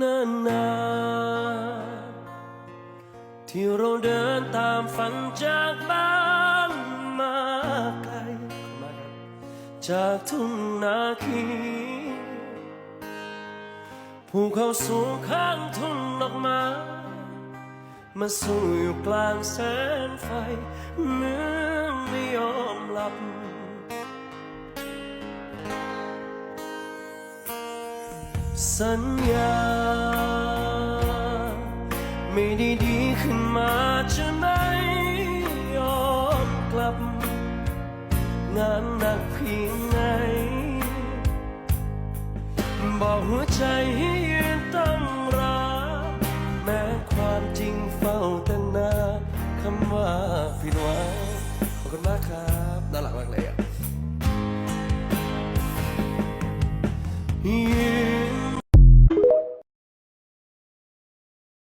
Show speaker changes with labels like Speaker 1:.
Speaker 1: นานนาที่เราเดินตามฝันจากบ้านมาไกลจากทุ่งนาคีภูเขาสูงข้างทุ่งดอกไม้มาสู้อยู่กลางแสงไฟเหมือนไม่ยอมหลับ สัญญา ไม่ได้ดีขึ้นมาจะไม่ยอมกลับ งานหนักเพียงไหนบอกหัวใจให้ยืนตั้งรับแม้ความจริงเฝ้าตั้งนานคำว่าผิดหวังขอบคุณมากครับ น่ารักมากเลยอะ